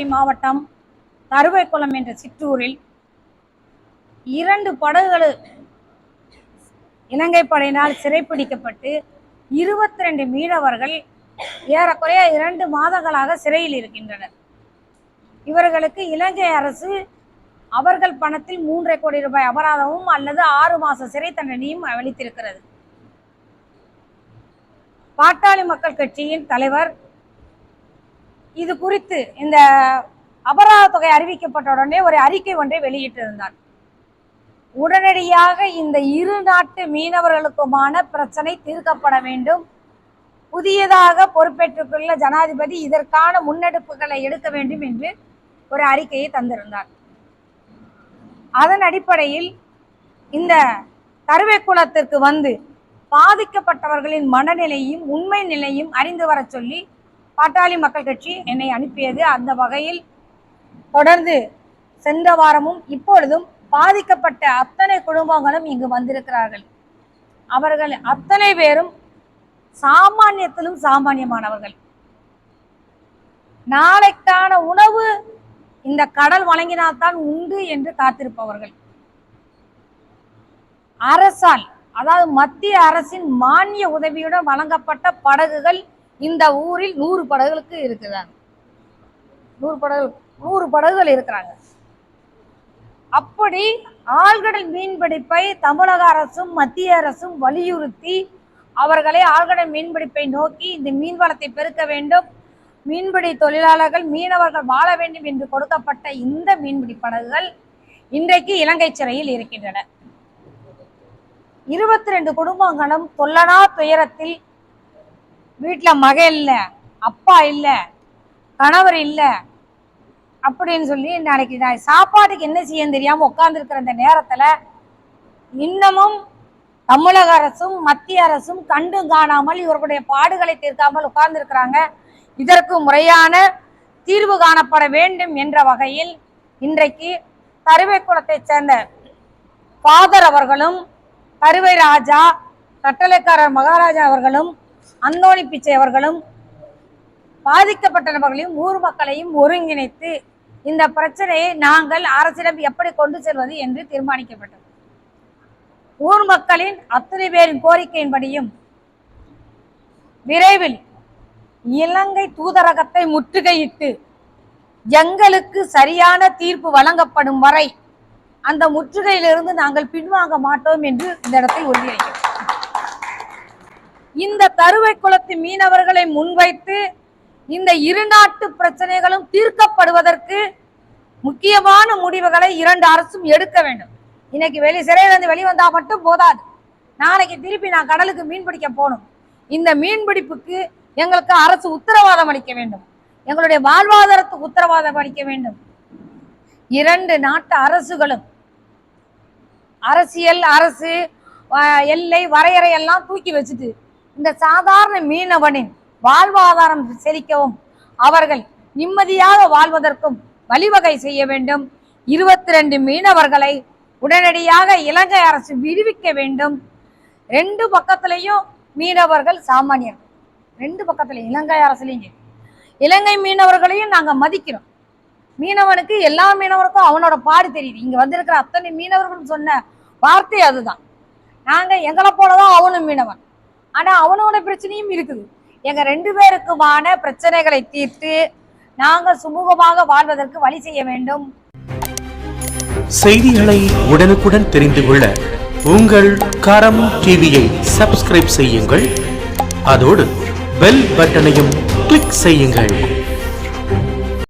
தூத்துக்குடி மாவட்டம் தருவைக்குளம் என்ற சிற்றூரில் இரண்டு படகுகள் இலங்கை படையினால் சிறைப்பிடிக்கப்பட்டு இருபத்தி ரெண்டு மீனவர்கள் ஏறக்குறைய இரண்டு மாதங்களாக சிறையில் இருக்கின்றனர். இவர்களுக்கு இலங்கை அரசு அவர்கள் பணத்தில் மூன்றரை கோடி ரூபாய் அபராதமும் அல்லது ஆறு மாத சிறை தண்டனையும் அளித்திருக்கிறது. பாட்டாளி மக்கள் கட்சியின் தலைவர் இது குறித்து இந்த அபராத தொகை அறிவிக்கப்பட்ட உடனே ஒரு அறிக்கை ஒன்றை வெளியிட்டிருந்தார். உடனடியாக இந்த இரு நாட்டு மீனவர்களுக்குமான பிரச்சனை தீர்க்கப்பட வேண்டும். புதியதாக பொறுப்பேற்றுக்கொள்ள ஜனாதிபதி இதற்கான முன்னெடுப்புகளை எடுக்க வேண்டும் என்று ஒரு அறிக்கையை தந்திருந்தார். அதன் அடிப்படையில் இந்த கருவேக்குளத்திற்கு வந்து பாதிக்கப்பட்டவர்களின் மனநிலையும் உண்மை நிலையும் அறிந்து வரச் சொல்லி பாட்டாளி மக்கள் கட்சி என்னை அனுப்பியது அந்த வகையில் தொடர்ந்து சென்ற வாரமும் இப்பொழுதும் பாதிக்கப்பட்ட அத்தனை குடும்பங்களும் இங்கு வந்திருக்கிறார்கள். அவர்கள் அத்தனை பேரும் சாமானியத்திலும் சாமானியமானவர்கள். நாளைக்கான உணவு இந்த கடல் வழங்கினால்தான் உண்டு என்று காத்திருப்பவர்கள். அரசால் அதாவது மத்திய அரசின் மானிய உதவியுடன் வழங்கப்பட்ட படகுகள் இந்த ஊரில் நூறு படகுகளுக்கு இருக்கிறாங்க. நூறு படகு நூறு படகுகள் இருக்கிறாங்க. அப்படி ஆழ்கடல் மீன்பிடிப்பை தமிழக அரசும் மத்திய அரசும் வலியுறுத்தி அவர்களை ஆழ்கடல் மீன்பிடிப்பை நோக்கி இந்த மீன்வளத்தை பெருக்க வேண்டும். மீன்பிடி தொழிலாளர்கள் மீனவர்கள் வாழ வேண்டும் என்று கொடுக்கப்பட்ட இந்த மீன்பிடி படகுகள் இன்றைக்கு இலங்கை சிறையில் இருக்கின்றன. இருபத்தி ரெண்டு குடும்பங்களும் தொல்லனா துயரத்தில் வீட்டில் மக இல்லை அப்பா இல்லை கணவர் இல்லை அப்படின்னு சொல்லி நாளைக்கு நான் சாப்பாட்டுக்கு என்ன செய்யன்னு தெரியாமல் உட்காந்துருக்கிற இந்த நேரத்தில் இன்னமும் தமிழக அரசும் மத்திய அரசும் கண்டும் காணாமல் இவர்களுடைய பாடுகளை தீர்க்காமல் உட்கார்ந்துருக்கிறாங்க. இதற்கு முறையான தீர்வு காணப்பட வேண்டும் என்ற வகையில் இன்றைக்கு கருவேக்குளத்தைச் சேர்ந்த ஃபாதர் அவர்களும் கருவை ராஜா கட்டளைக்காரர் மகாராஜா அவர்களும் அந்தோணி பிச்சை அவர்களும் பாதிக்கப்பட்ட நபர்களையும் ஊர் மக்களையும் ஒருங்கிணைத்து இந்த பிரச்சனையை நாங்கள் அரசிடம் எப்படி கொண்டு செல்வது என்று தீர்மானிக்கப்பட்டது. ஊர் மக்களின் அத்தனை பேரின் கோரிக்கையின்படியும் விரைவில் இலங்கை தூதரகத்தை முற்றுகையிட்டு எங்களுக்கு சரியான தீர்ப்பு வழங்கப்படும் வரை அந்த முற்றுகையிலிருந்து நாங்கள் பின்வாங்க மாட்டோம் என்று இந்த இடத்தில் உறுதியளிக்கிறோம். இந்த கருவை குளத்து மீனவர்களை முன்வைத்து இந்த இரு நாட்டு பிரச்சனைகளும் தீர்க்கப்படுவதற்கு முக்கியமான முடிவுகளை இரண்டு அரசும் எடுக்க வேண்டும். இன்னைக்கு வெளி சிறையிலிருந்து வெளிவந்தா மட்டும் போதாது. நாளைக்கு திருப்பி நான் கடலுக்கு மீன் பிடிக்க போகணும். இந்த மீன் பிடிப்புக்கு எங்களுக்கு அரசு உத்தரவாதம் அளிக்க வேண்டும். எங்களுடைய வாழ்வாதாரத்துக்கு உத்தரவாதம் அளிக்க வேண்டும். இரண்டு நாட்டு அரசுகளும் அரசியல் அரசு எல்லை வரையறை எல்லாம் தூக்கி வச்சுட்டு இந்த சாதாரண மீனவனின் வாழ்வாதாரம் செழிக்கவும். அவர்கள் நிம்மதியாக வாழ்வதற்கும் வழிவகை செய்ய வேண்டும். இருபத்தி ரெண்டு மீனவர்களை உடனடியாக இலங்கை அரசு விடுவிக்க வேண்டும். ரெண்டு பக்கத்திலையும் மீனவர்கள் சாமானியர்கள் ரெண்டு பக்கத்துலயும் இலங்கை அரசுலையும். இலங்கை மீனவர்களையும் நாங்க மதிக்கிறோம். மீனவனுக்கு எல்லா மீனவருக்கும் அவனோட பாடு தெரியுது. இங்க வந்திருக்கிற அத்தனை மீனவர்கள் சொன்ன வார்த்தை அதுதான். நாங்க எங்களை போலதான் அவனும் மீனவன். ஆனா அவனோட பிரச்சனையும் இருக்குது. எங்க ரெண்டு பேருக்குமான பிரச்சனைகளை தீர்த்து நாங்கள் சுமூகமாக வாழ்வதற்கு வழி செய்ய வேண்டும். செய்திகளை உடனுக்குடன் தெரிந்து கொள்ள உங்கள் கரம் டிவியை சப்ஸ்கிரைப் செய்யுங்கள். அதோடு பெல் பட்டனையும் கிளிக் செய்யுங்கள்.